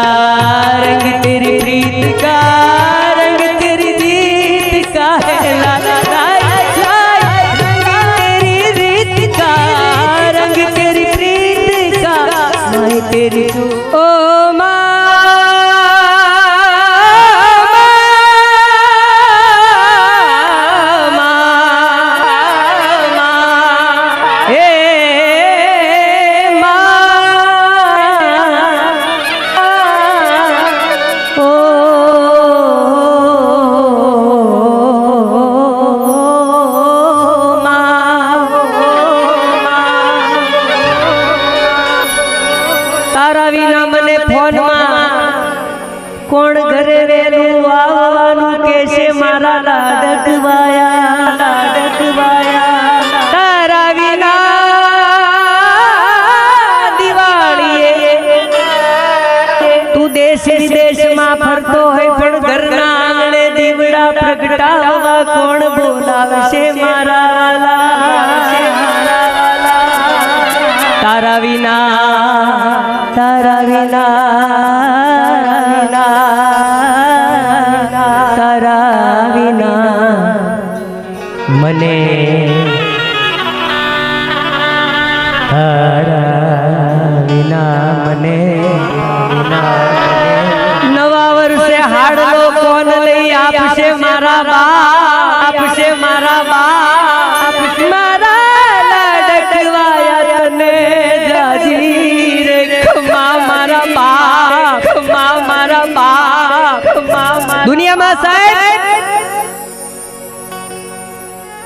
Gracias. તારા વિના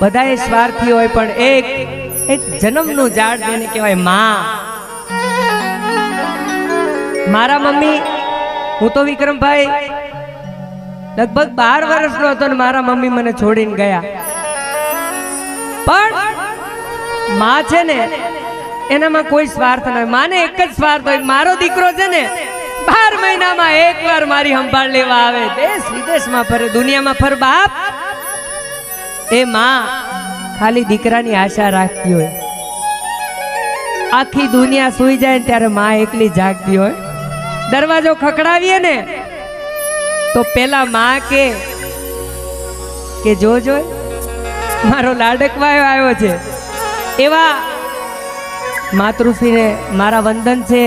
બધાએ સ્વાર્થી હોય, પણ એક એક જન્મનું ઝાડ જેને કહેવાયમાં. મારા મમ્મી, હું તો વિક્રમભાઈ, લગભગ બાર વર્ષનો હતો ને મારા મમ્મી મને છોડીને ગયા. પણ માં છે ને, એનામાં કોઈ સ્વાર્થ ન હોય. માને એક જ સ્વાર્થ હોય, મારો દીકરો છે ને, બાર મહિનામાં એક વાર મારી સંભાળ લેવા આવે. દેશ વિદેશમાં ફરે, દુનિયામાં ફર બાપ. એ માં, ખાલી દીકરાની આશા રાખતી હોય. આખી દુનિયા સુઈ જાય ત્યારે માં એકલી જાગતી હોય. દરવાજો ખખડાવીએ ને, તો પેલા માં કે કે જોજો મારો લાડકવાયો આવ્યો છે. એવા માતૃશ્રીને મારા વંદન છે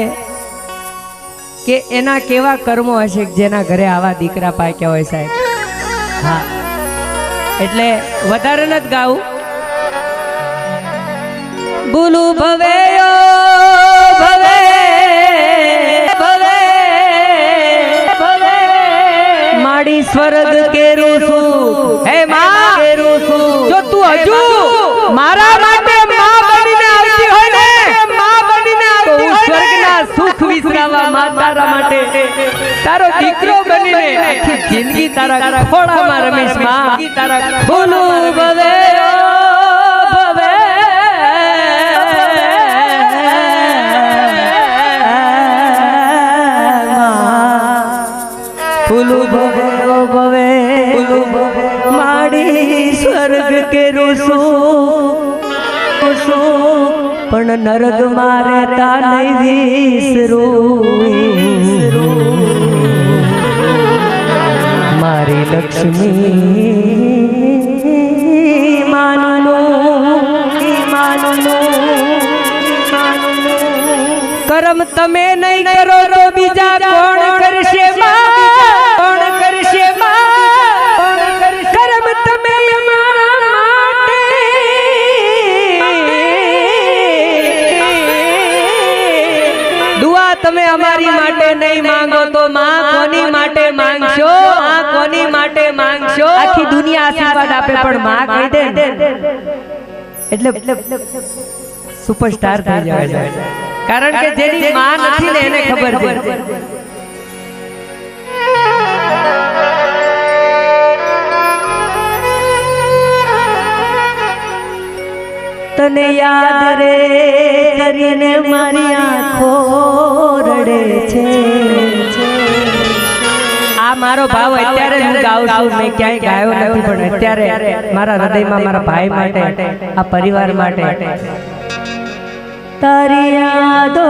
કે એના કેવા કર્મો હશે જેના ઘરે આવા દીકરા પાક્યા હોય સાહેબ? હા. એટલે વધારે નથી ગાવું. બોલું ભવે ભવે ભવે ભવે. માડી સ્વર્ગ કેરું છું હે માં કેરું છું જો તું હજુ મારા માટે માં બનીને આવતી હોય ને માં બનીને આવતી હોય સુખ વિસરાવા માં તારા માટે. તારો દીકરો બનીને આખી જિંદગી તારા ખોળામાં રમીશમાં. તારા ખોલું ભવે નરક મારે તા નહીં વિસરું. મારી લક્ષ્મી માનનું. કરમ તમે નહીં કરો તો બીજા કોણ દુનિયા આશીર્વાદ આપે પણ માં કહી દે એટલે સુપરસ્ટાર થઈ જાય છે. કારણ કે જેની માં નથી ને એને ખબર છે. તને યાદ રે કરીને મારી આંખો રડે છે. મારો ભાવ અત્યારે હું ગાઉં છું. મેં ક્યાંય ગાયો નથી પણ અત્યારે મારા હૃદયમાં મારા ભાઈ માટે આ પરિવાર માટે. તારી યાદો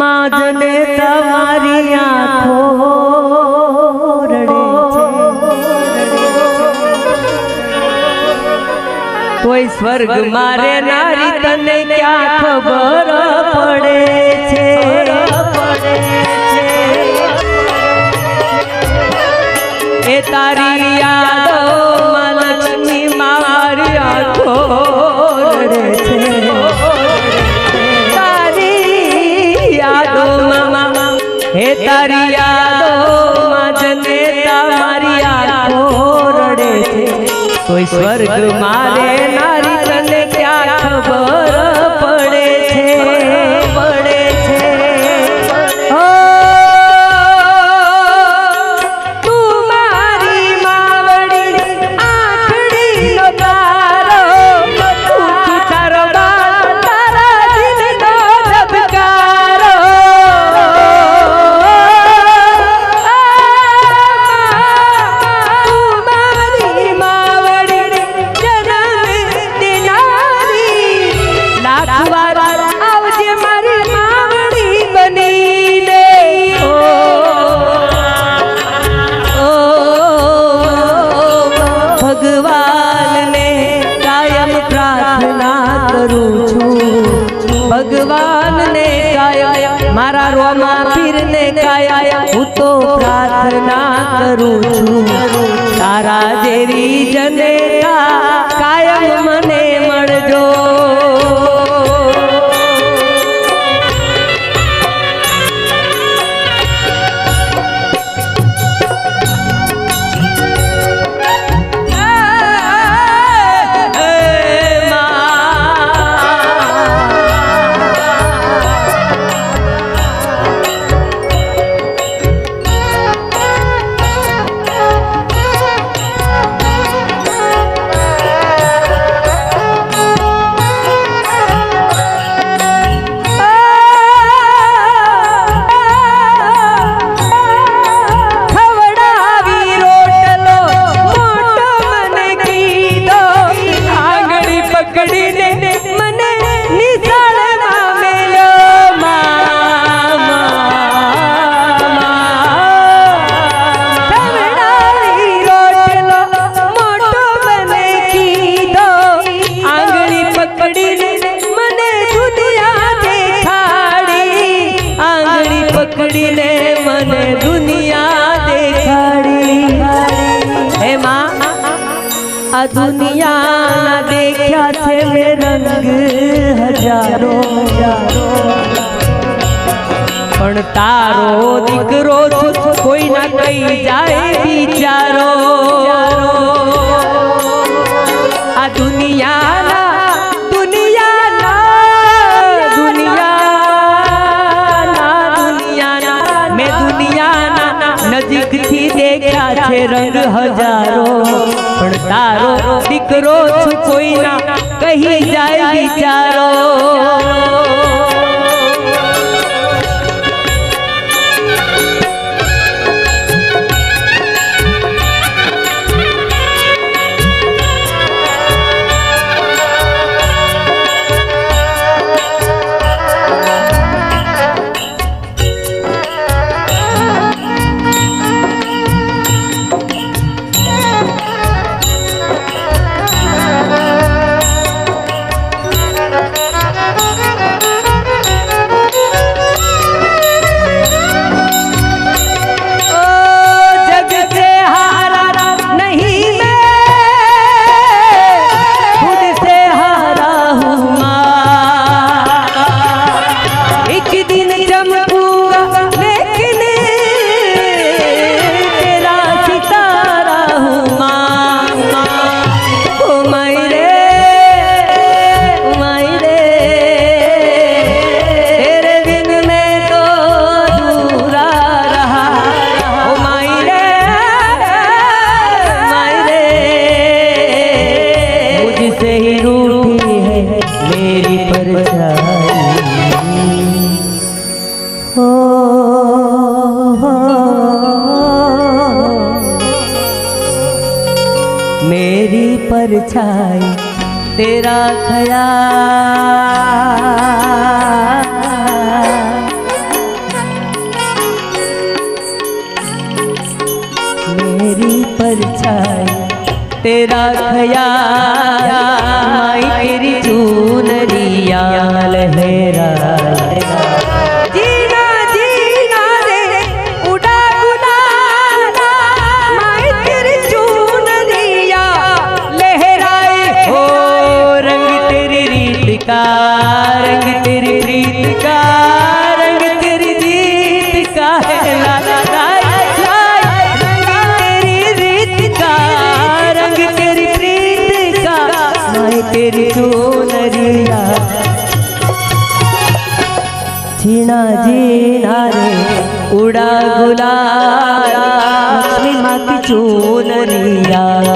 માજને તમારી આંખો કોઈ સ્વર્ગ મારે નારી તને ક્યાં ખબર પડે છે? એ તારી યાદો લક્ષ્મી મારી આખો રે છે. તારી યાદો મામા, હે તારી યાદો જને તમારી આખો રડે છે. કોઈ સ્વર્ગ મારે નારી Yeah. પકડીને મને દુનિયા દેખાડી. હે માં, આ દુનિયા દેખ્યા છે મેં રંગ હજારો. પણ તારો દીકરો કોઈ ના કઈ જાય બિચારો આ દુનિયાના છે રંગ હજારો પણ તારો દીકરો છું કોઈના કહી જાય બિચારો થયા. મેરી પરછાઈ તેરા થયા. મારી ચૂનરિયા લહેરા કૃષ્ણજી નારે ઉડા ગુલા લક્ષ્મી માકી ચૂનરિયા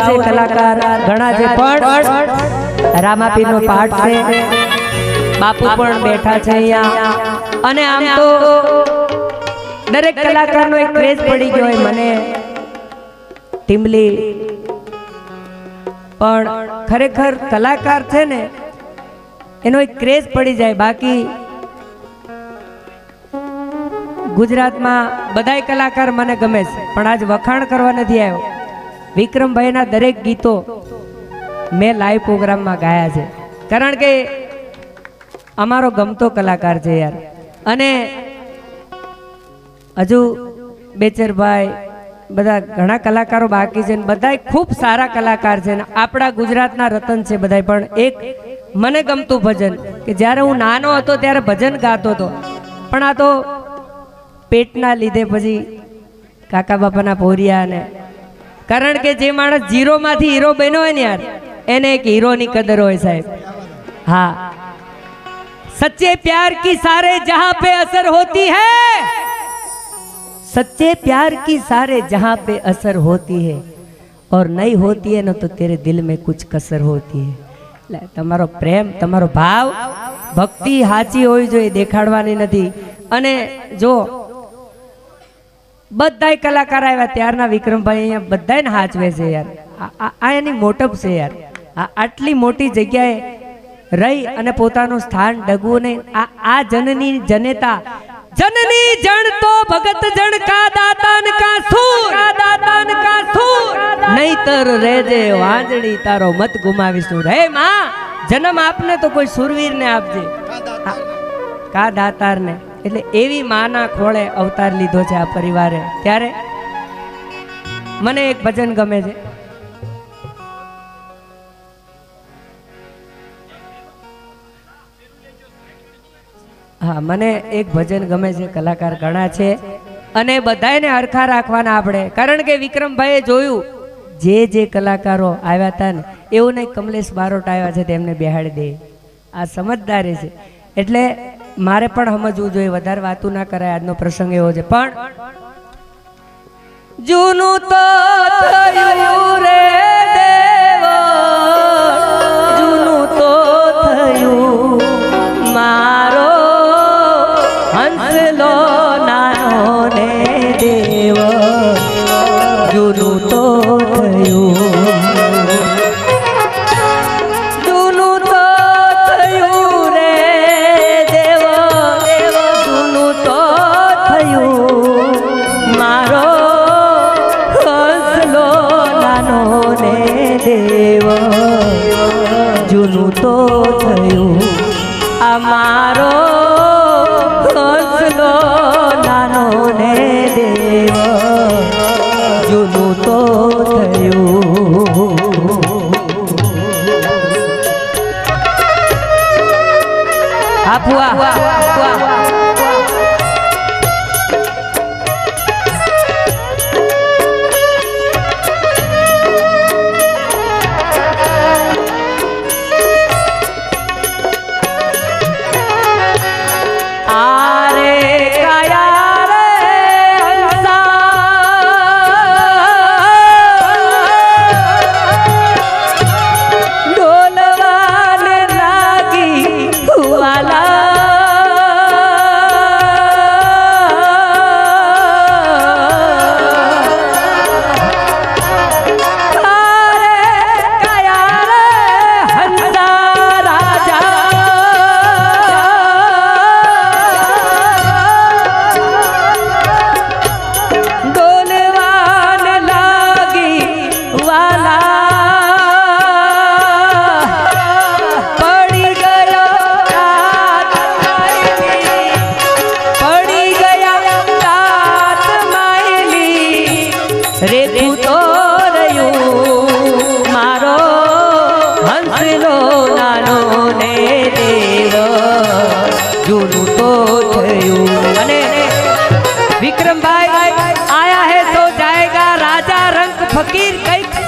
ગાવું છે કલાકાર ઘણા છે પણ રામાપીરનો પાઠ છે. બાપુ પણ બેઠા છે અહીંયા. અને આમ તો દરેક કલાકારનો એક ક્રેઝ પડી ગયો હોય મને. ટીમલી પણ ખરેખર કલાકાર છે ને એનો એક ક્રેઝ પડી જાય. બાકી ગુજરાતમાં બધાય કલાકાર મને ગમે છે. પણ આજ વખાણ કરવા નથી આવ્યો. વિક્રમભાઈના દરેક ગીતો મેં લાઈવ પ્રોગ્રામમાં ગાયા છે. કારણ કે અમારો ગમતો કલાકાર છે યાર. અને હજુ બેચરભાઈ, બધા ઘણા કલાકારો બાકી છે ને બધાય ખૂબ સારા કલાકાર છે આપણા ગુજરાતના રતન છે બધાય. પણ એક મને ગમતું ભજન કે જ્યારે હું નાનો હતો ત્યારે ભજન ગાતો હતો. પણ આ તો પેટના લીધે પછી કાકા બાપાના પોરિયા કારણ કે જે માણસ ઝીરોમાંથી હીરો બન્યો હોય ને યાર એને એક હીરોની કદર હોય સાહેબ હા सच्चे प्यार की सारे जहां पे असर होती है सच्चे प्यार की सारे जहां पे असर होती है और नहीं होती है ना तो तेरे दिल में कुछ कसर होती है એટલે તમારો પ્રેમ તમારો ભાવ ભક્તિ સાચી હોવી જોઈએ દેખાડવાની નથી અને જો બધાય કલાકાર આવ્યા ત્યારના વિક્રમભાઈ અહીંયા બધાને હાચવે છે યાર. આ- એની મોટપ છે યાર. આ આટલી મોટી જગ્યાએ રહી અને પોતાનું સ્થાન ડગવું નહીં. આ આ જનની જનેતા જનની જણ તો ભગત જણ કા દાતાન કા સૂર? કા દાતાન કા સૂર? નહીતર રેજે વાંજણી તારો મત ગુમાવીશું. રે માં જન્મ આપને તો કોઈ સુરવીરને આપજે. કા દાતારને? એટલે એવી માના ખોળે અવતાર લીધો છે આ પરિવારે. ત્યારે મને એક ભજન ગમે છે. હા, મને એક ભજન ગમે છે, કલાકાર ઘણા છે. અને બધાને હરખા રાખવાના આપણે. કારણ કે વિક્રમભાઈએ જોયું, જે જે કલાકારો આવ્યા હતા ને, એવું નહીં કમલેશ બારોટ આવ્યા છે, તેમને બેહાડી દે. આ સમજદારી છે. એટલે મારે પણ સમજવું જોઈએ, વધારે વાતું ના કરાય, આજનો પ્રસંગ એવો છે. પણ જૂનું તો થયું રે.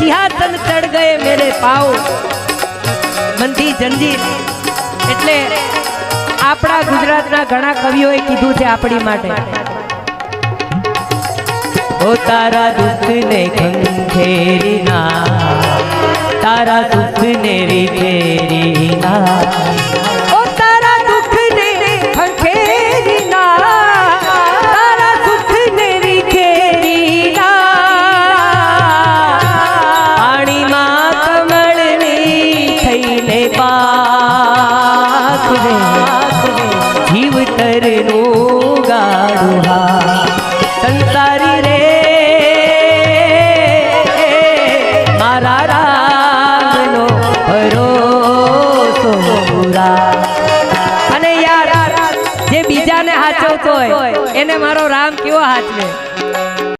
સિંહાસન ચડ ગયે મેરે પાવ મંદી જંજીર. એટલે આપણા ગુજરાતના ઘણા કવિઓએ કીધું છે આપણી માટે. ઓ તારા દુઃખને ખંખેરી ના તારા દુઃખને રીઠેરી ના